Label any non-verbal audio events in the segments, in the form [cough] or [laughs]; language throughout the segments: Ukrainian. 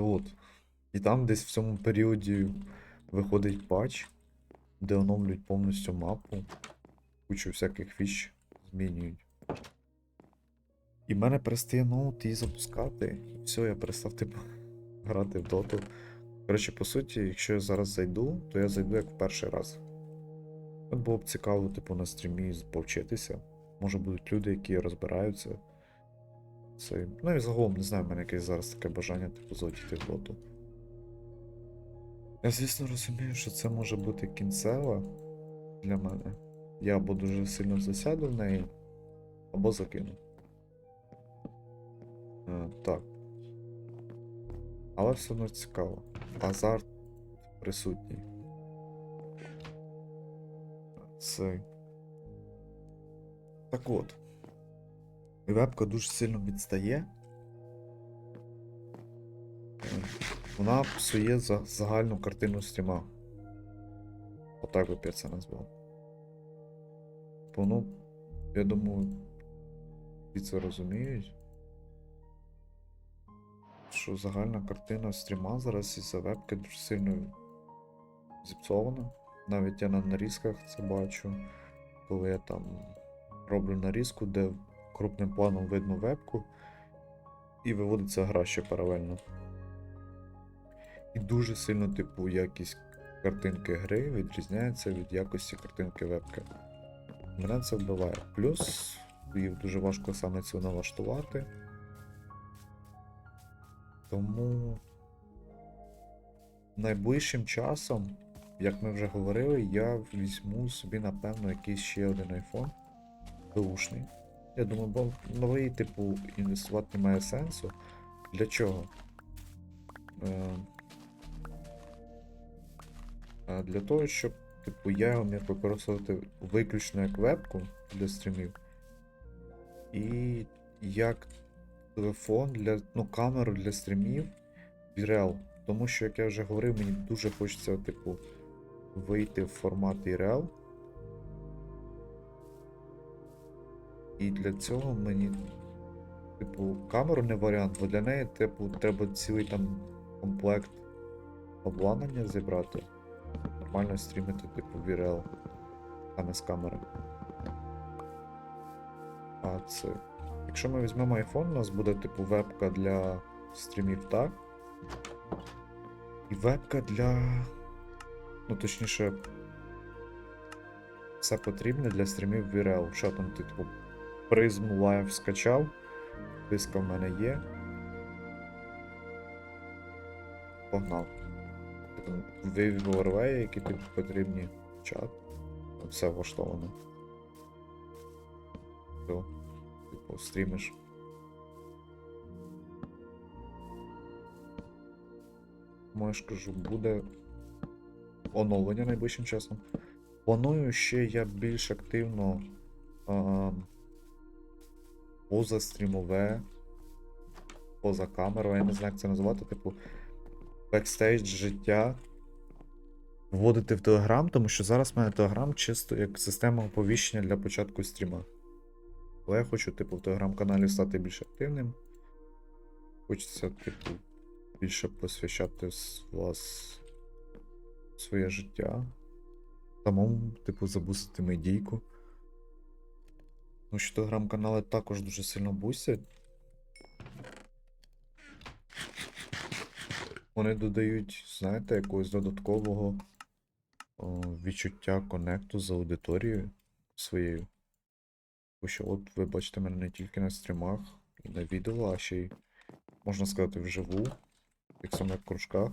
От. І там десь в цьому періоді виходить патч, де оновлюють повністю мапу, кучу всяких фіч змінюють. І мене перестає ноут її запускати. І все, я перестав типу [laughs] грати в доту. Коротше, по суті, якщо я зараз зайду, то я зайду як в перший раз. От було б цікаво, типу, на стрімі повчитися. Може будуть люди, які розбираються. Це... Ну і загалом не знаю, в мене якесь зараз таке бажання, типу, залетіти в доту. Я, звісно, розумію, що це може бути кінцева для мене. Я або дуже сильно засяду в неї, або закину. Е, так. Але все одно цікаво. Азарт присутній. Це. Так от. Вебка дуже сильно відстає. Вона псує за загальну картину стріма. Отак би я це назвав. Бо, ну, я думаю, всі це розуміють. Що загальна картина стріма зараз із-за вебки дуже сильно зіпсована. Навіть я на нарізках це бачу, коли я там роблю нарізку, де крупним планом видно вебку, і виводиться гра ще паралельно. І дуже сильно, типу, якість картинки гри відрізняється від якості картинки вебки. Мене це вбиває. Плюс їх дуже важко саме цю налаштувати. Тому найближчим часом, як ми вже говорили, я візьму собі, напевно, якийсь ще один iPhone беушний. Я думаю, бо новий, типу, інвестувати немає сенсу. Для чого? Е, а для того, щоб типу, я його міг використовувати виключно як вебку для стрімів. І як телефон для. ну, камеру для стрімів VRL. Тому що, як я вже говорив, мені дуже хочеться, типу, вийти в формат IRL. І для цього мені, типу, камеру не варіант, бо для неї, типу, треба цілий там комплект обладнання зібрати. Нормально стрімити, типу, VRL, саме з камери. А це. Якщо ми візьмемо iPhone, у нас буде, типу, вебка для стрімів так. І вебка для. Ну, точніше. Все потрібне для стрімів VRL. Що там типу, призму Live скачав. Диска в мене є. Погнав. Вивів overlay, які тобі потрібні. Чат. Все влаштовано. Все. Типу, стрімиш. Тому ж кажу, буде оновлення найближчим часом. Планую ще я більш активно а, позастрімове, поза камерою, я не знаю, як це називати, типу, бекстейдж життя вводити в Телеграм, тому що зараз в мене Телеграм чисто як система оповіщення для початку стріма. Але я хочу, типу, в телеграм-каналі стати більш активним. Хочеться, типу, більше посвящати вас своє життя. Самому, типу, забустити медійку. Тому що телеграм-канали також дуже сильно бустять. Вони додають, знаєте, якогось додаткового о, відчуття конекту з аудиторією своєю. Бо що от ви бачите мене не тільки на стрімах і на відео, а ще й, можна сказати, вживу, як саме в кружках.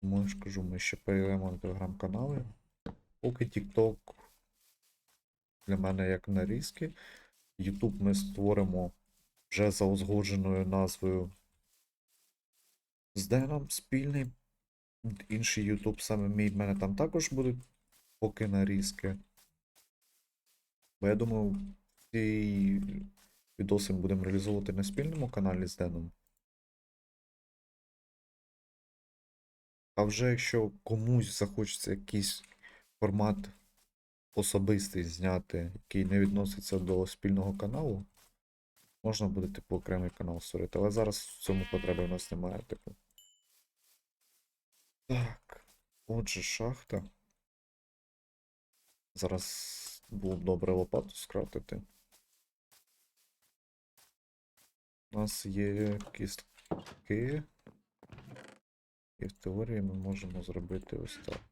Тому я ж кажу, ми ще перейдемо на телеграм-канали. Поки TikTok для мене як нарізки. YouTube ми створимо вже за узгодженою назвою з Деном спільний. Інший YouTube саме мій в мене там також будуть поки нарізки. Бо я думаю, ці відоси ми будемо реалізовувати на спільному каналі з Деном. А вже якщо комусь захочеться якийсь формат особистий зняти, який не відноситься до спільного каналу, Можна буде, типу, окремий канал створити, але зараз в цьому потреби в нас немає, типу. Так. Отже, шахта. Зараз було б добре лопату скрафтити. У нас є кістки. І в теорії ми можемо зробити ось так.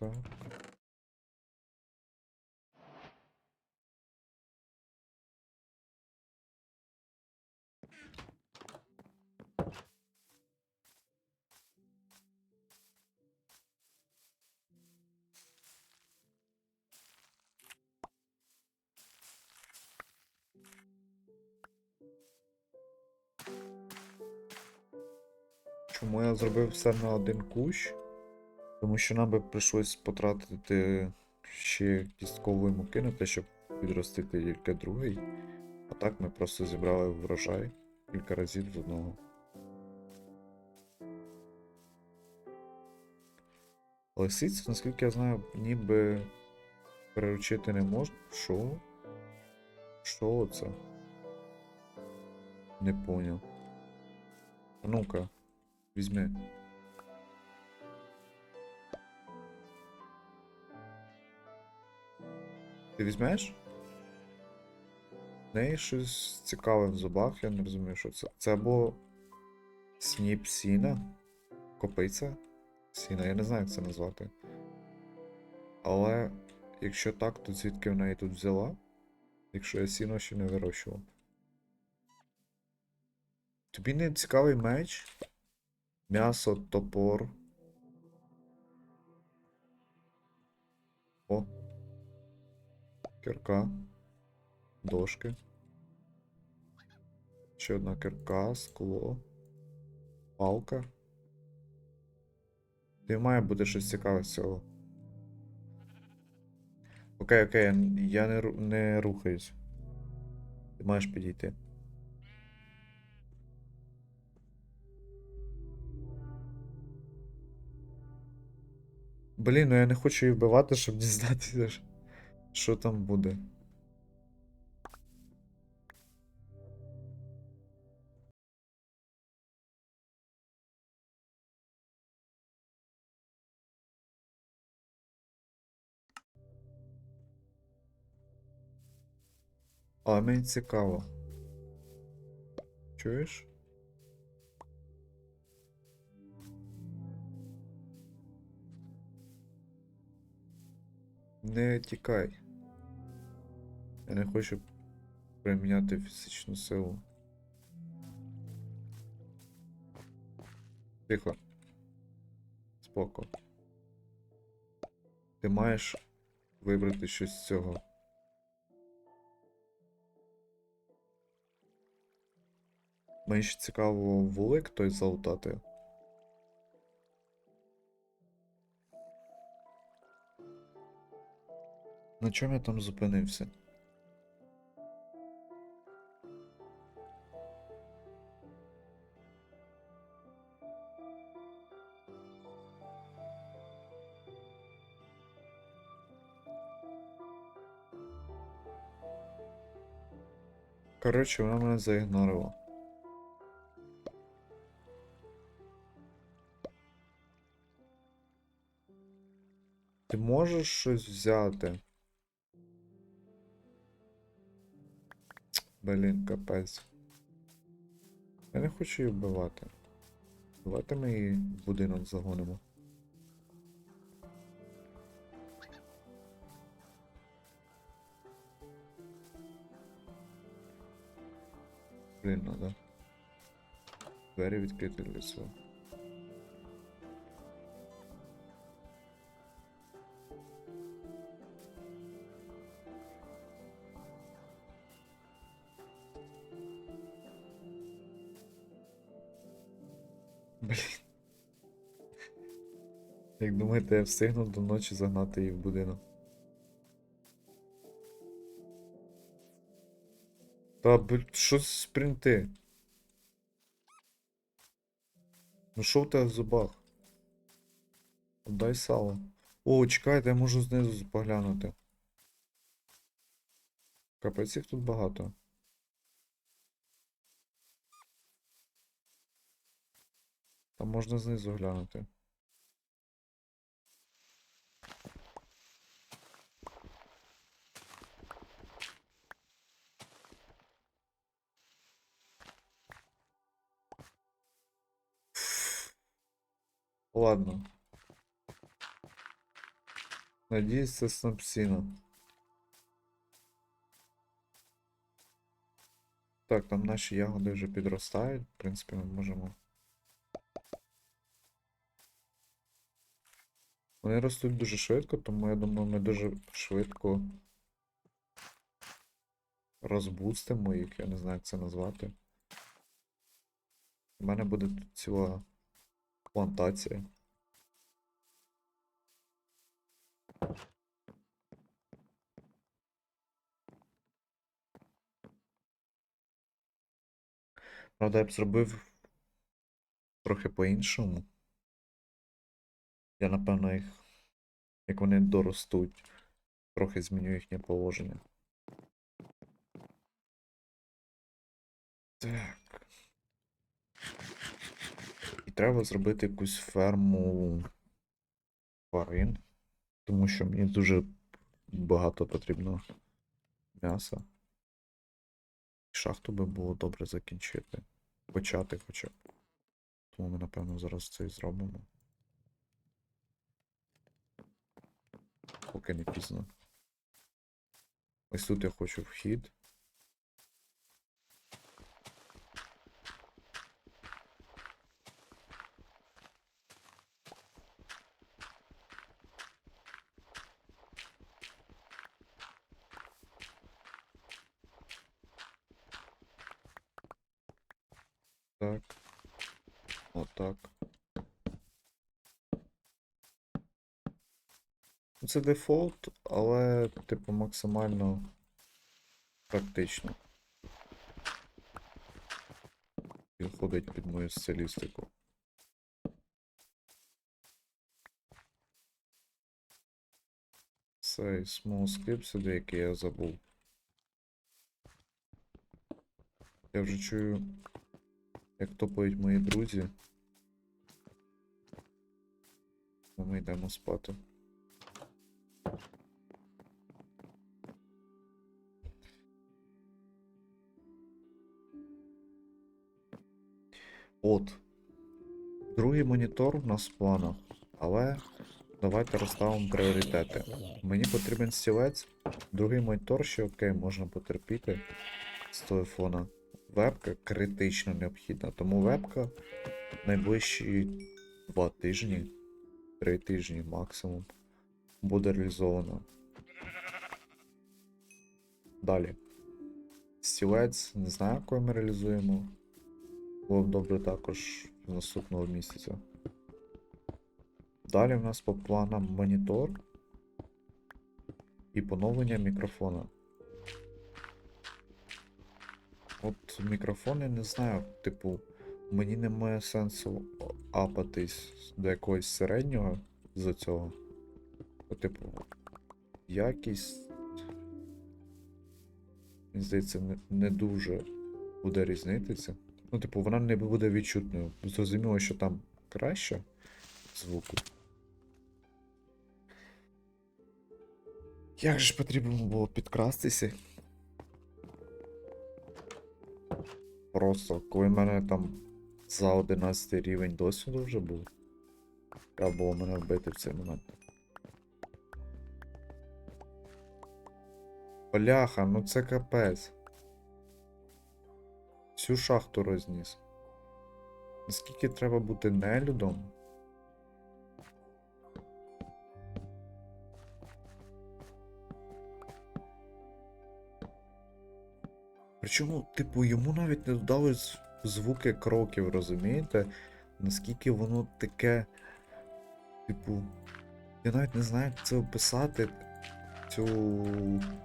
Чому я зробив все на один кущ? Тому що нам би прийшлось потратити ще кісткової муки на те, щоб підростити тільки другий. А так ми просто зібрали врожай кілька разів з одного. Лисиць, наскільки я знаю, ніби переручити не можна. Що? Що це? Не поняв. Ну-ка, візьми. Ти візьмеш? В неї щось цікаве в зубах, я не розумію, що це. Це або сніп сіна, копиця сіна, я не знаю, як це назвати. Але якщо так, то звідки вона її тут взяла? Якщо я сіно ще не вирощував. Тобі не цікавий меч? М'ясо, топор. О. Кирка. Дошки. Ще одна кирка, скло. Палка. Ти має бути щось цікаве з цього. Окей, окей, я не, не рухаюсь. Ти маєш підійти. Блін, ну я не хочу її вбивати, щоб дізнатися, що- там буде. Але мені цікаво. Чуєш? Не тікай. Я не хочу приміняти фізичну силу. Тихо. Споко. Ти маєш вибрати щось з цього. Мені ще цікаво вулик той залутати. На чому я там зупинився? Коротше, вона мене заігнорила. Ти можеш щось взяти? Блін, капець. Я не хочу її вбивати. Давайте ми її в будинок загонимо. Блін, надо. Двері відкрити для цього. Як думаєте, я встигну до ночі загнати її в будинок? Та бл- що спринти? Ну що в тебе в зубах? Дай сало. О, чекайте, я можу знизу поглянути. Капець їх тут багато. Там можна знизу глянути. Ладно. Надіюсь, це снапсіна. Так, там наші ягоди вже підростають. В принципі, ми можемо. Вони ростуть дуже швидко, тому я думаю, ми дуже швидко розбустимо їх, я не знаю, як це назвати. У мене буде тут ціла плантація. Правда, я б зробив трохи по-іншому. Я, напевно, їх, як вони доростуть, трохи зміню їхнє положення. Так. Треба зробити якусь ферму тварин, тому що мені дуже багато потрібно м'яса. Шахту би було добре закінчити. Почати хоча б. Тому ми, напевно, зараз це і зробимо. Поки не пізно. Ось тут я хочу вхід. Так. Отак. Ну, Це дефолт, але, типу, максимально практично. Підходить під мою стилістику. Цей small script сюди, який я забув. Я вже чую, як топають мої друзі. Ми йдемо спати. От. Другий монітор в нас в планах, але давайте розставимо пріоритети. Мені потрібен стілець, другий монітор ще окей, можна потерпіти з телефона. Вебка критично необхідна, тому вебка найближчі два тижні, три тижні максимум буде реалізована. Далі. Стілець, не знаю, коли ми реалізуємо. Було б добре також наступного місяця. Далі в нас по планам монітор і поновлення мікрофона. От мікрофон я не знаю, типу, мені немає сенсу апатись до якогось середнього за цього. Типу, якість. Мені здається, не, не дуже буде різнитися. Ну, типу, вона не буде відчутною. Зрозуміло, що там краще звуку. Як же потрібно було підкрастися? Просто, коли в мене там за 11 рівень досвіду вже був. Треба було мене вбити в цей момент. Бляха, ну це капець. Всю шахту розніс. Наскільки треба бути нелюдом? Причому, типу, йому навіть не додали звуки кроків, розумієте? Наскільки воно таке. Типу. Я навіть не знаю, як це описати. Цю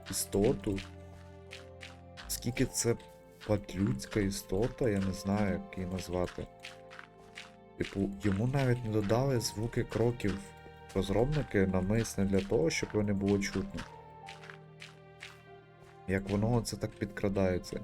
істоту. Скільки це падлюдська істота, я не знаю, як її назвати. Типу, йому навіть не додали звуки кроків розробники навмисне для того, щоб його не було чутно. Як воно це так підкрадається.